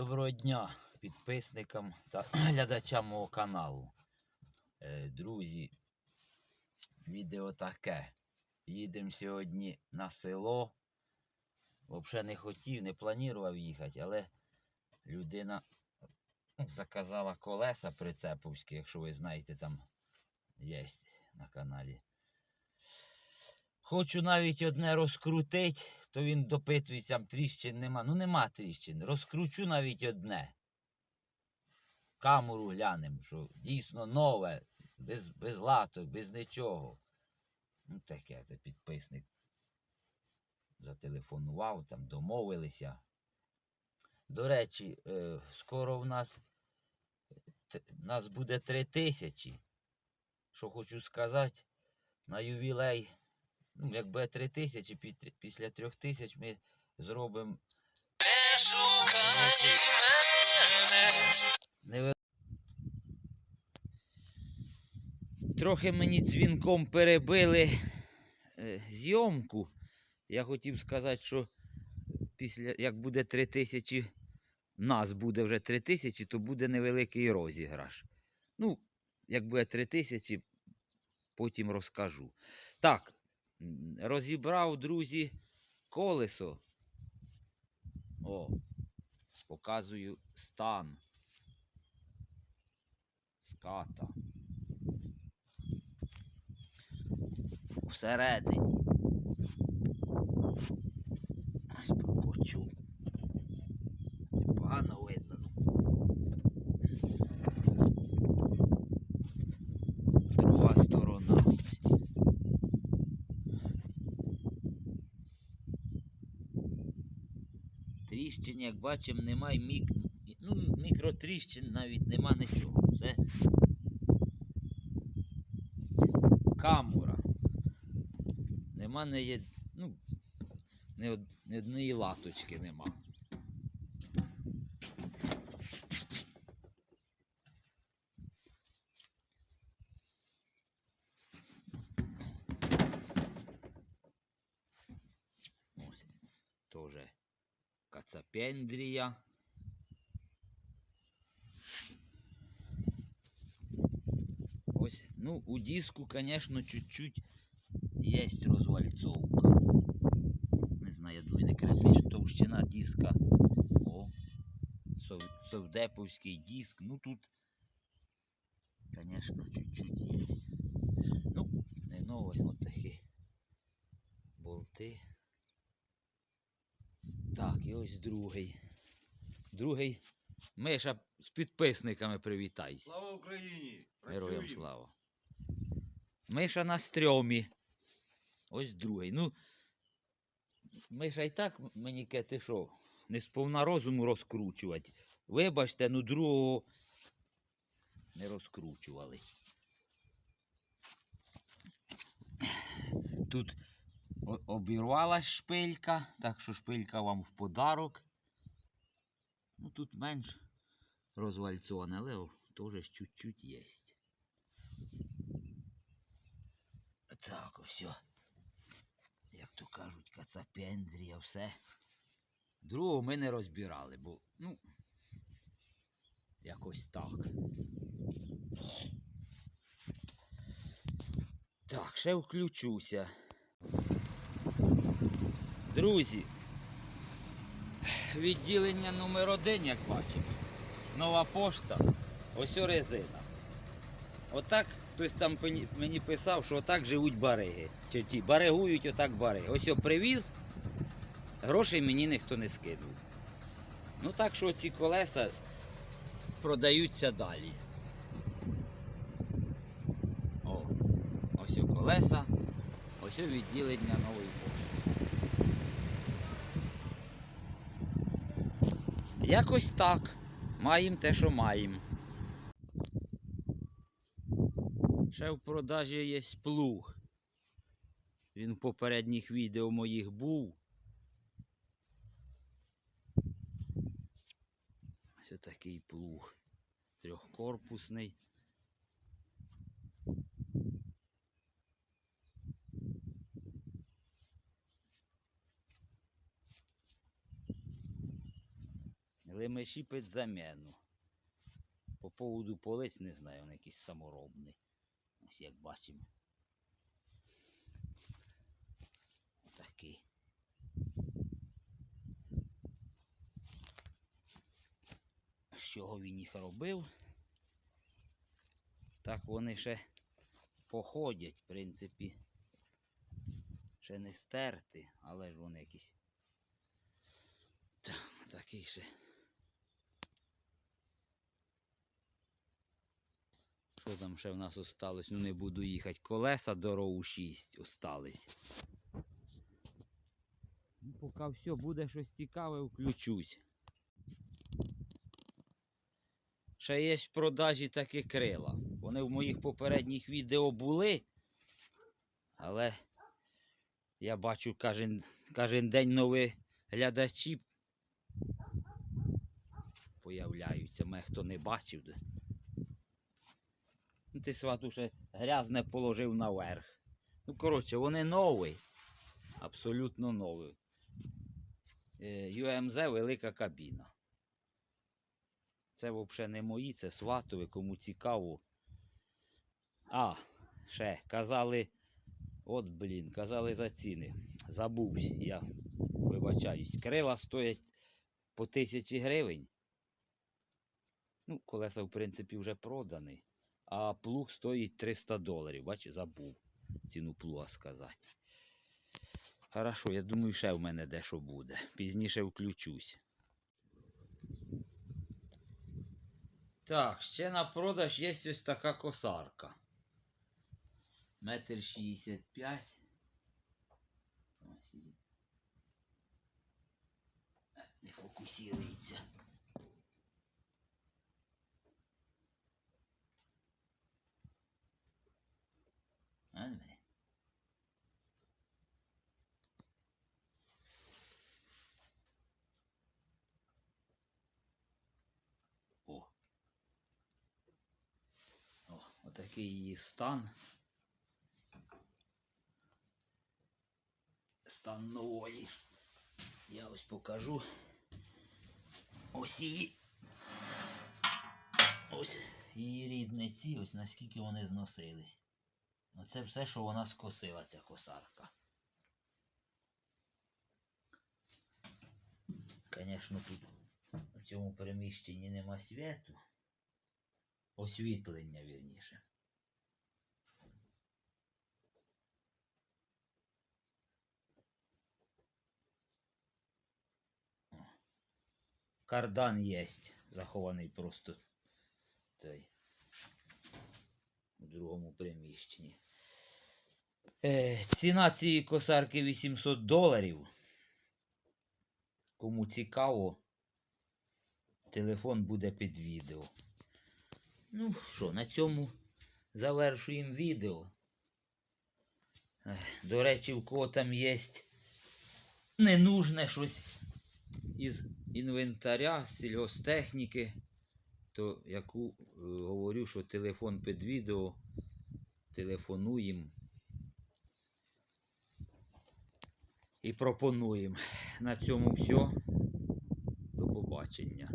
Доброго дня підписникам та глядачам мого каналу. Е, Друзі, відео таке. Їдемо сьогодні на село. Взагалі не хотів, не планував їхати, але людина заказала колеса прицеповські, якщо ви знаєте, там є на каналі. Хочу навіть одне розкрутити, то він допитується, тріщин нема. Ну нема тріщин. Розкручу навіть одне. Камеру глянемо, що дійсно нове, без, без латок, без нічого. Ну, таке, це підписник зателефонував, там домовилися. До речі, е, скоро в нас, т- нас буде три тисячі. Що хочу сказати, на ювілей ну, як буде три тисячі, після трьох тисяч ми зробимо. Трохи мені дзвінком перебили е, зйомку. Я хотів сказати, що після, як буде три тисячі, нас буде вже три тисячі, то буде невеликий розіграш. Ну, як буде три тисячі, потім розкажу. Так, розібрав, друзі, колесо. О, показую стан. Ската. Всередині. Ось прокочу. Тріщин, як бачимо, немає мік... ну, мікротріщин навіть нема нічого. Все. Камера. Нема не є... ну, не, од... ні однієї латочки нема. Ось. Тоже кацапендрія. Ось, ну, у диску, конечно, чуть-чуть є розвальцовка. Не знаю, я думаю, не критично товщина диска. О, сов- совдеповський диск. Ну тут, конечно, чуть-чуть є. Ну, не новий, от такі болти. Так, і ось другий. Другий. Миша з підписниками привітайся. Слава Україні! Героям Працюємо. слава. Миша на стрьомі. Ось другий. Ну, Миша і так мені каже, ти що, не сповна розуму розкручувати. Вибачте, ну другого не розкручували. Тут обірвалась шпилька, так що шпилька вам в подарок. Ну тут менш розвальцоване, але теж чуть-чуть є. Так, ось. Як то кажуть, кацапендрія, все. Другого ми не розбирали, бо, ну, якось так. Так, ще включуся. Друзі, відділення номер один, як бачите. Нова пошта, ось резина. Отак хтось там мені писав, що отак живуть бариги. Чи ті баригують отак бариги. Ось привіз, грошей мені ніхто не скинув. Ну так що ці колеса продаються далі. О, ось колеса, ось відділення нової пошти. Якось так. Маємо те, що маємо. Ще в продажі є плуг. Він в попередніх відео моїх був. Ось такий плуг. Трьохкорпусний. Клемеші під заміну. По поводу полиць не знаю, він якийсь саморобний. Ось як бачимо. Такий. З чого він їх робив? Так вони ще походять, в принципі. Ще не стерти, але ж вони якісь. Та, такий ще. Що там ще в нас осталось? Ну не буду їхати. Колеса дорогу 6 остались. Ну, поки все буде щось цікаве, включусь. Ще є в продажі такі крила. Вони в моїх попередніх відео були. Але я бачу кожен, кожен день нові глядачі появляються. Мене хто не бачив. Ти свату ще грязне положив наверх. Ну, коротше, вони нові. Абсолютно нові. Е, UMZ велика кабіна. Це взагалі не мої, це сватові, кому цікаво. А, ще казали. От, блін, казали за ціни. Забувся, я вибачаюсь. Крила стоять по тисячі гривень. Ну, колеса, в принципі, вже продані. А плуг стоїть 300 доларів. Бачиш, забув ціну плуга сказати. Хорошо, я думаю, ще в мене дещо буде. Пізніше включусь. Так, ще на продаж є ось така косарка. Метр шістдесят п'ять. Е, Не фокусується. А, не. О. О, отакий її стан. Стан нової. Я ось покажу. Ось її. Ось її рідниці, ось наскільки вони зносились. Оце все, що вона скосила, ця косарка. Звісно, тут в цьому приміщенні нема світу. Освітлення, вірніше. Кардан є, захований просто той другому приміщенні. Е, ціна цієї косарки 800 доларів. Кому цікаво, телефон буде під відео. Ну що, на цьому завершуємо відео. Ех, До речі, в кого там є ненужне щось із інвентаря, з сільгостехніки, то яку е, говорю, що телефон під відео, телефонуємо і пропонуємо. На цьому все. До побачення.